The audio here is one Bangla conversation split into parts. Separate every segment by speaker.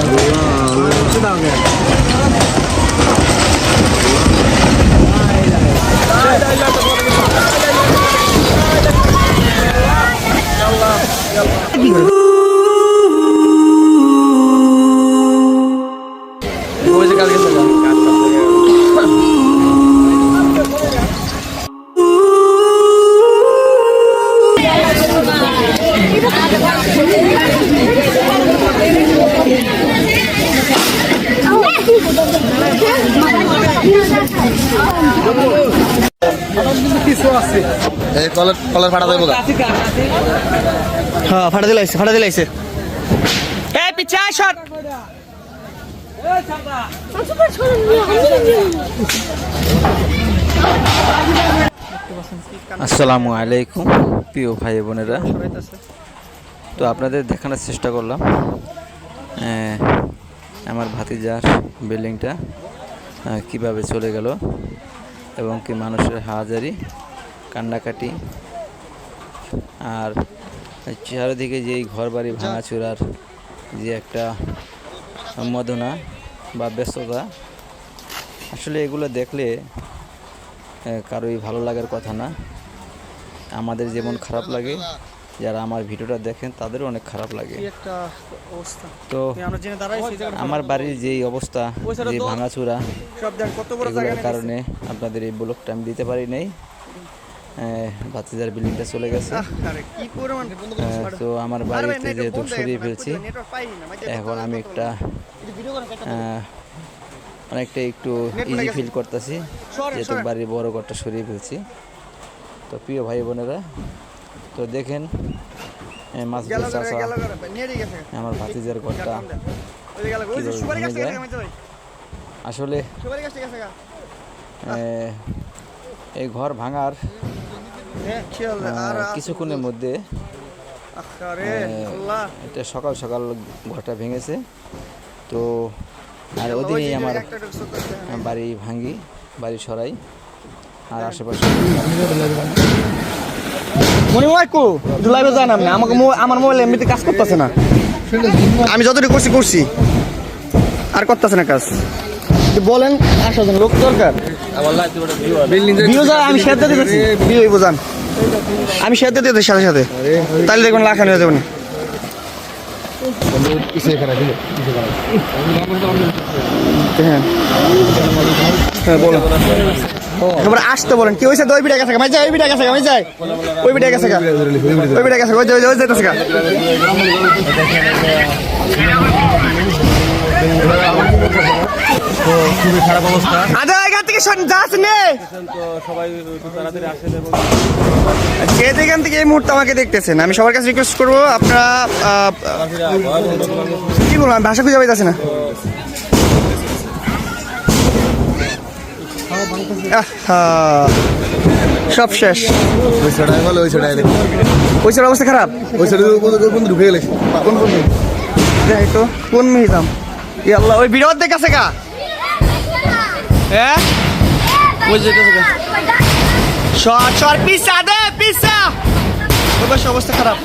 Speaker 1: sit down. Sit down there. Thank you. এই কলার কলার ফাটা দেবো
Speaker 2: হ্যাঁ ফাটা দিলাইছে ফাটা দিলাইছে এই পিছে আয় সর।
Speaker 3: আসসালামু আলাইকুম প্রিয় ভাই বোনেরা। তো আপনাদের দেখানোর চেষ্টা করলাম। আমার ভাতিজার বিল্ডিংটা কীভাবে চলে গেল এবং কি মানুষের হাজারি কান্নাকাটি আর চারিদিকে যেই ঘর বাড়ি ভাঙাচুরার যে একটা উন্মাদনা বা ব্যস্ততা আসলে এগুলো দেখলে কারোই ভালো লাগার কথা না। আমাদের যেমন খারাপ লাগে যারা আমার ভিডিওটা দেখেন তাদেরও অনেক খারাপ লাগে। তো
Speaker 2: আমরা
Speaker 3: বাড়ির যেই অবস্থা যে ভাঙাচুরা
Speaker 2: সব দেখ কত বড়
Speaker 3: এগুলোর কারণে আপনাদের এই ব্লগটা আমি দিতে পারি নাই। ভাতিজার বিল্ডিংটা চলে গেছে।
Speaker 2: আরে কি পরিমাণ
Speaker 3: আহ, তো আমার বাড়িতে যেহেতু সরিয়ে ফেলছি এখন আমি একটা অনেকটা একটু ইজি ফিল করতেছি যেহেতু বাড়ির বড় ঘরটা সরিয়ে ফেলছি। তো প্রিয় ভাই বোনেরা তো দেখেন মাছ চাষা আমার ভাতিজার ঘরটা? আসলে এই ঘর ভাঙার
Speaker 2: আর
Speaker 3: কিছুক্ষণের মধ্যে এটা সকাল সকাল ঘরটা ভেঙেছে। তো আর ওদিনেই আমার বাড়ি ভাঙি বাড়ি সরাই। আর আশেপাশে
Speaker 2: মনে হয় কো লাইভে যান আপনি আমাকে আমার মোবাইল এমনিতে কাজ করতেছে না। আমি যতটুকু করছি করছি। আর করতেছে না কাজ। বলেন আসার জন্য লোক দরকার? আমি দিয়ে দিতেছি ভিউ হইব যান। আমি দিয়ে দিতেছি সাথে সাথে। তাহলে দেখবেন লাখানি হয়ে যাবেন হ্যাঁ। হ্যাঁ বলেন। আসতে বলেন। কি হয়েছে? ওই বিটা গেছে মাই যায় ওই বিটা গেছে মাই যায় ওই বিটা গেছে। ওই বিটা গেছে ওই যে- ওই যে- ওই যাইতেছে গা। আদা, এখান থেকে যাস নে। যে যেখান থেকে এই মুহূর্তে আমাকে দেখতেছেন, আমি সবার কাছে রিকোয়েস্ট করব, আপনারা কি বলব, আমি ভাষা খুঁজে পাইতেছি না। সব শেষ।
Speaker 1: ওই ছড়ায় বলে ওই ছড়ায় দেখো
Speaker 2: ওই সব অবস্থা খারাপ?
Speaker 1: ওই ছড়ায় কোন কোন ঢুকে গেলে। কোন কোন
Speaker 2: দেখ তো কোন মিহিজাম আল্লাহ ওই ভিডিও দেখ আছে গা। হ্যাঁ? ওই যেতেছে গা। সর সর পিসা দে পিসা। ওই অবস্থা খারাপ।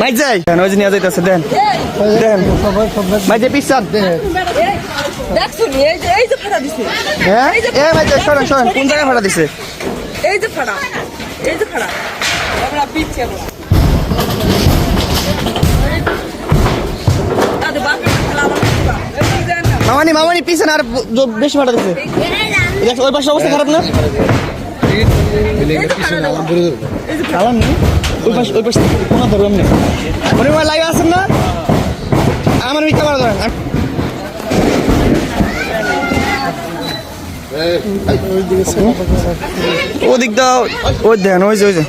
Speaker 2: মাইক যাই দেন ওই নিয়ে যাইতেছে দেন দেন মাইক যাই পিসা
Speaker 4: দেখছুন এই যে এই যে ফাটা দিছে
Speaker 2: হ্যাঁ এ মাইক যাই কোন জায়গায় ভাড়া দিছে
Speaker 4: এই যে ফাটা এই যে ফাটা আমরা
Speaker 2: মামানি মামানি পিছনে আর বেশি ভাড়া দিছে ওই পাশে অবস্থা খারাপ না চালান নি মনে না? আমার মিথ্যা মারা ধরেন ওদিক দাও ওই দেন ওই যে ওই যে।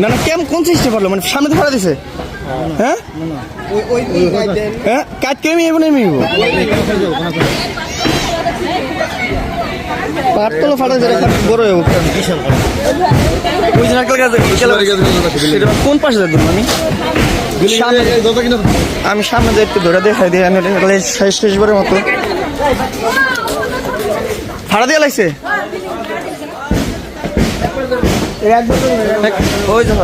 Speaker 2: না না কেমন কোন সিস্টেম পারল মানে সামনে তো ফাড়া দিছে। হ্যাঁ? হ্যাঁ? কাজ কেমনি এবো পাটতলা ফাটা যেটা বড় এবো ওই যে নারকেল গাছ সেটা কোন পাশে যাব আমি? সামনে আমি সামনে যাই একটু ধরে দেখাই দিই আমি শেষ শেষবারের মতো। ভাড়া দিয়ে লাগছে ওই তো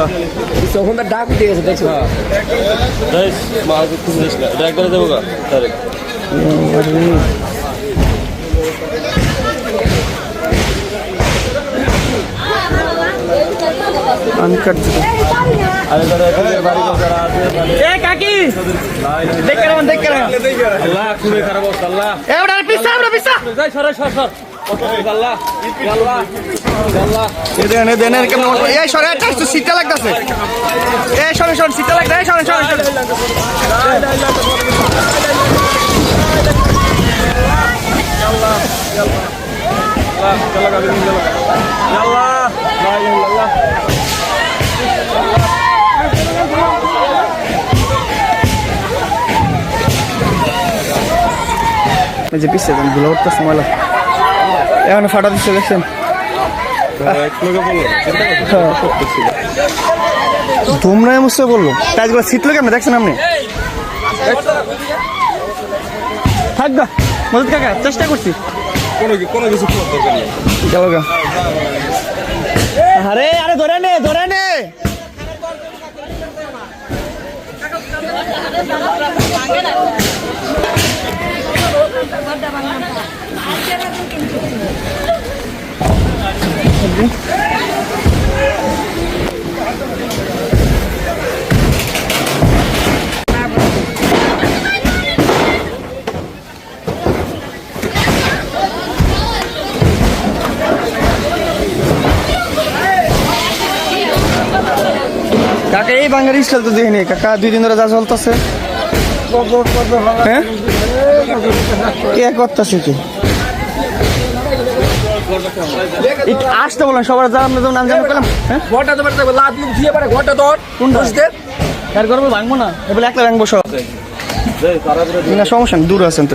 Speaker 2: আনকাট এ কাকি দেখে রাখুন দেখে রাখুন
Speaker 5: আল্লাহ খুবই খারাপ অবস্থা আল্লাহ
Speaker 2: লাগতেছে। যে পিছিয়ে দেনগুলো উঠতে লাগে এখন ফাটা দিচ্ছে দেখছেন? তোমরা এমসে বলল। কাজগুলো শীতলো কেমন? দেখছেন আপনি? থাক গা মজুদ কাকা চেষ্টা করছি।
Speaker 5: কোনো কোনো কিছু দরকার নেই।
Speaker 2: গেল গা। আরে আরে ধরে নে ধরে নে। কাকা এই বাঙালি স্টাইল তো দেখিনি কাকা দুই দিন ধরে যা চলতেছে। হ্যাঁ? কে করতেছে কি? আসতে বলেন সবার যা আমরা যেমন আঞ্জাম করলাম হ্যাঁ?
Speaker 5: ঘরটা তো বাড়তে লাত মুখ দিয়ে পারে ঘরটা তোর
Speaker 2: কোনটা? কার করব ভাঙবো না? এবার একলা ভাঙবো সব। না সমস্যা দূর আছেন তো।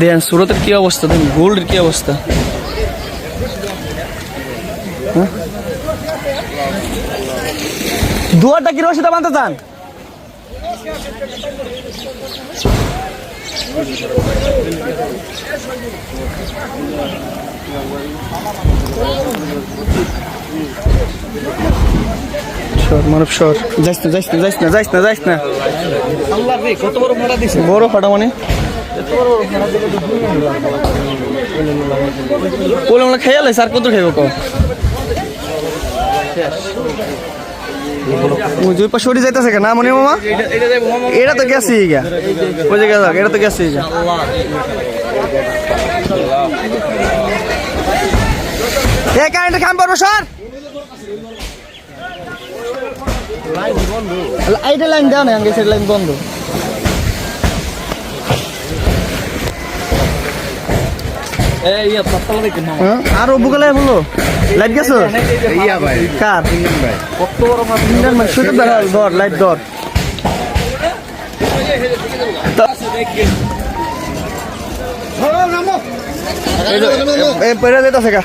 Speaker 2: দেন সুরতের কি অবস্থা? দেখুন গোল্ডের কি অবস্থা? হ্যাঁ? দুয়ারটা কি রসিদা বানতে চান? সর মানব সর যাইস না যাইস না যাইস না যাইস না যাইস না।
Speaker 5: কত বড় মোটা দিছে।
Speaker 2: বড় ফাটা মানে? আমরা খেয়াল আছে আর কত খাইব কো ওই যে পাশে যাইতেছে কেন না মনে মামা? এটা তো গেছে গা ওই যে গেছে এটা তো গেছে গা এ কারেন্ট খাম পারব সর। এইটা লাইন দাও না গেছে লাইন বন্ধ। আর ও বুকালে বলল লাইট গেছো
Speaker 1: ইয়া ভাই
Speaker 2: কার
Speaker 5: কত বড় মাছ
Speaker 2: মানে শুধু ধর লাইট ধর পরে যাইতাছে কা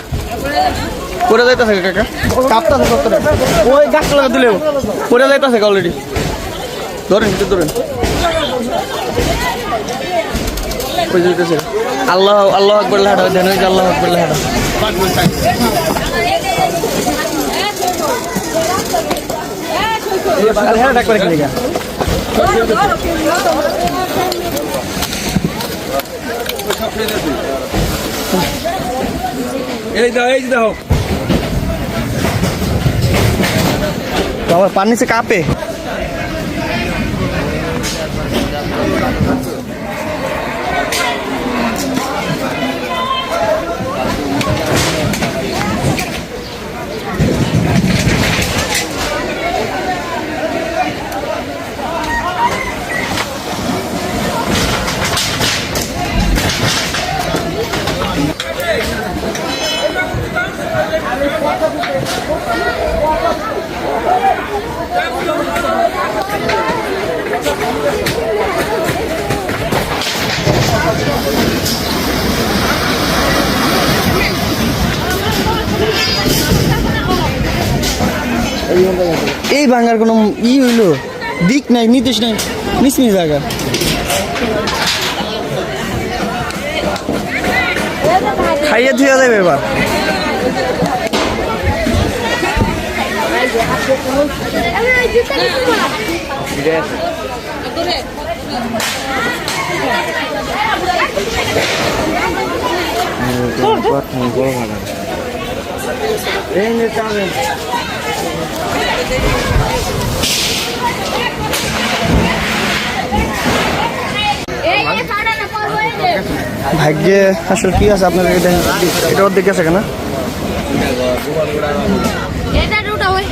Speaker 2: পরে যাইতাছে কাকা কাপতাছে কতটা ওই গাছটা লাগা দিলেও পরে যাইতাছে অলরেডি ধরেন ধরেন ওই যে যাইতাছে আল্লাহ আল্লাহ আকবর লাহাটা ওই যে আল্লাহ আকবর লাহাটা হ্যাঁ ডাক করে কিনে গা
Speaker 5: এই দাও এই দাও
Speaker 2: বাবা পানি নিচে কাঁপে। এই ভাঙার কোনো ই হইল? দিক নাই, নির্দেশ নাই মিসমি জায়গা। খাইয়ে ধুয়ে দেবে এবার। ভাগ্যে আসলে কি আছে আপনার এটা? অর্ধেক গেছে কেনা?
Speaker 6: এটা রুটা ওই।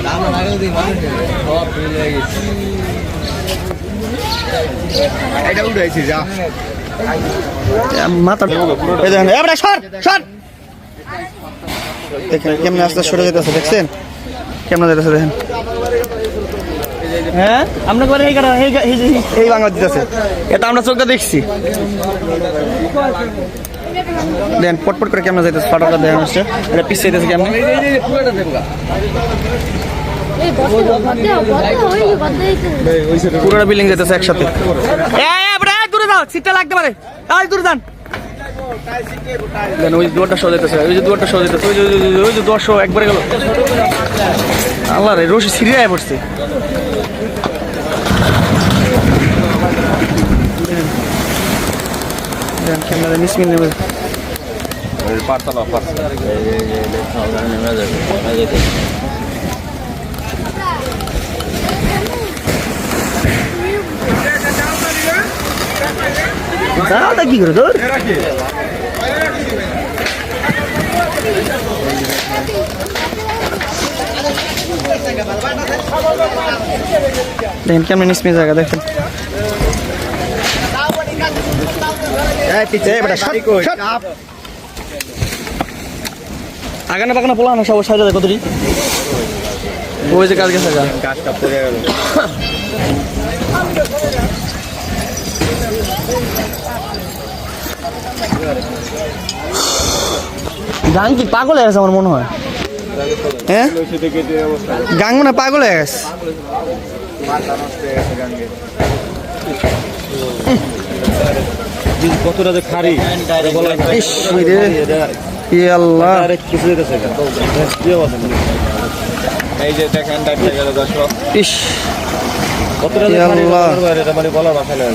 Speaker 1: এটা উঠাইছি যা।
Speaker 2: মাথা এই দেখেন এবারে সর সর। দেখেন কেমনে আস্তে সরে যেতেছে দেখছেন? কেমনে যেতেছে দেখেন হ্যাঁ আপনাকে বলে এই কারণ এই এই যে- এই বাংলা দিতেছে এটা আমরা চোখটা দেখছি দেন পটপট করে কেমনে যাইতেছে ফাটাটা দেখেন হচ্ছে এটা পিছিয়ে যেতেছে কেমনে পুরোটা বিল্ডিং যেতেছে একসাথে দূরে যাও সিটটা লাগতে পারে দূরে যান দেন ওই দুয়ারটা সহ যেতেছে ওই যে দুয়ারটা সহ যেতেছে ওই যে ওই যে- দশ একবারে গেল আল্লাহ রে রশি সিরিয়ায় পড়ছে দেন ক্যামেরা মিসমিন নেবে দাদা কি করে তোর? দেখেন কেমন নিসমি জায়গা দেখেন। আগানে বাগানে পোলা না সব দেখো তুই ওই যে কাজ গেছে গা
Speaker 1: কাজটা পড়ে গেল।
Speaker 2: গাং কি পাগল হয়ে গেছে আমার মনে হয়। হ্যাঁ গাং মনে হয় পাগল হয়ে গেছে।
Speaker 1: কতটা যে খারি
Speaker 2: আল্লাহ।
Speaker 1: কিছু এই যে দেখেন ডাক্তার গেল দর্শক।
Speaker 2: ইস।
Speaker 1: কতটা
Speaker 2: যে খারি
Speaker 1: মানে বলার ভাষা নেই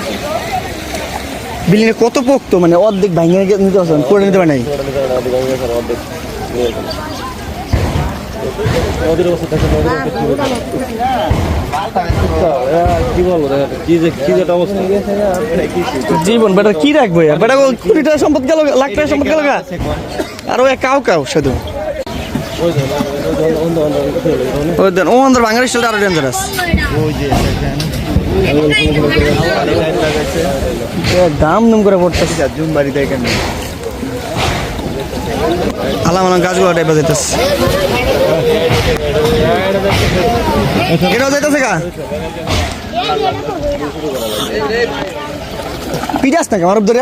Speaker 2: বিল্ডিং কত পোক্ত মানে অর্ধেক ভাঙে নিতে পারছেন করে নিতে পারে নাই জীবন বেটা কি রাখব ইয়া? বেটা কোটি টাকা সম্পদ গেল লাখ টাকা সম্পদ গেল আর ওই কাউ কাউ শুধু ও বাঙালি আরও ডেঞ্জারাস দাম দুম করে পড়তেছে
Speaker 1: জুম বাড়ি দেখেন
Speaker 2: আলাম আলাম গাছগুলো টাইপের যেতেছে এটাও যেতেছে গা? পিটাস নাকি আমার ধরে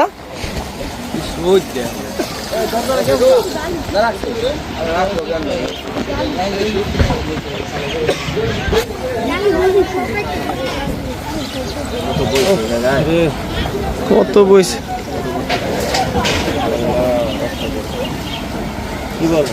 Speaker 2: কত বইছে
Speaker 1: কি বলব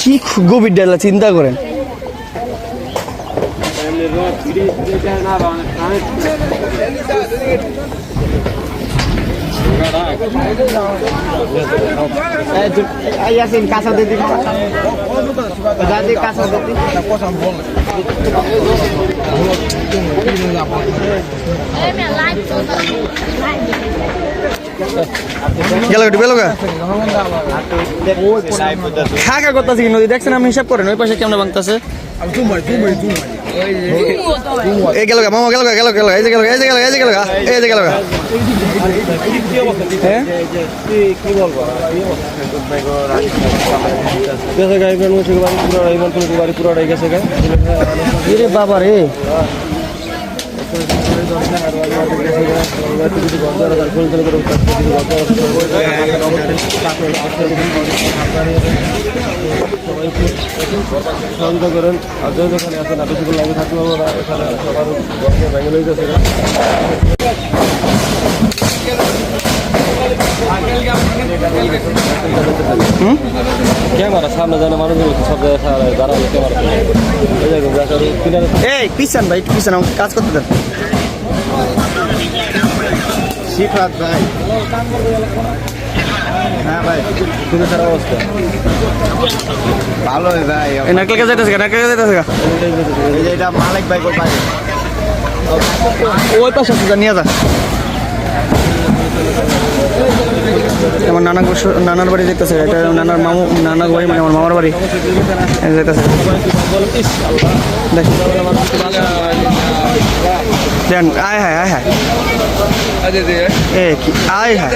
Speaker 2: কি গভীর ডালা চিন্তা করেন।
Speaker 6: এই লাইট চলছে
Speaker 2: গেল একটু বেলো গা খা খা করতেছে নদী দেখছেন আমি হিসাব করেন, ওই পাশে কেমন ভাঙতেছে এই গেল মামা গেল গেল গেল এই যে গেল এই যে গেল এই যে গেল এই যে গেল গা। হ্যাঁ?
Speaker 1: গেছে বাড়ি পুরো পুরো বাড়ি পুরো রাই গেছে বাবা
Speaker 2: রে। রে
Speaker 1: সহযোগিতা করেন আর যে যেখানে আছেন আপনি সেগুলো লাগে থাকতে পারব না এখানে সবার গল্পে ভেঙে লই গেছে গা ক্যামেরা সামনে যেন মানুষগুলো সব জায়গায় দাঁড়াবে ক্যামেরা এই
Speaker 2: পিছান ভাই একটু পিছান আমাকে কাজ করতে দেন।
Speaker 1: শিফরাত ভাই। হ্যাঁ ভাই খুবই খারাপ অবস্থা। ভালোই ভাই
Speaker 2: নারকেল গাছ যাইতেছে গা নারকেল গাছ যাইতেছে গা।
Speaker 1: এই যে এটা মালিক ভাই কোথায়?
Speaker 2: ওই পাশে নিয়ে যা। আমার নানা নানার বাড়ি যেতেছে এটা নানার মামু নানার বাড়ি মানে আমার মামার বাড়ি। যেতেছে দেন, আয় হায় আয় হায় আয় হায়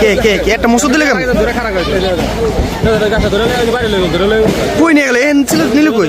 Speaker 2: কে কে কে, একটা মুসুর দিলে কেমন? কই নিয়ে গেলে? এন ছিল নিলে কই?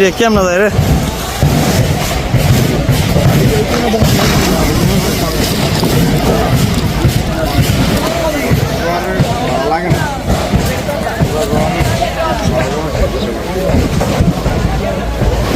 Speaker 2: রে কেমন যায় রে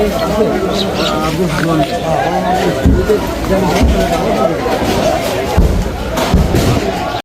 Speaker 2: Thank you.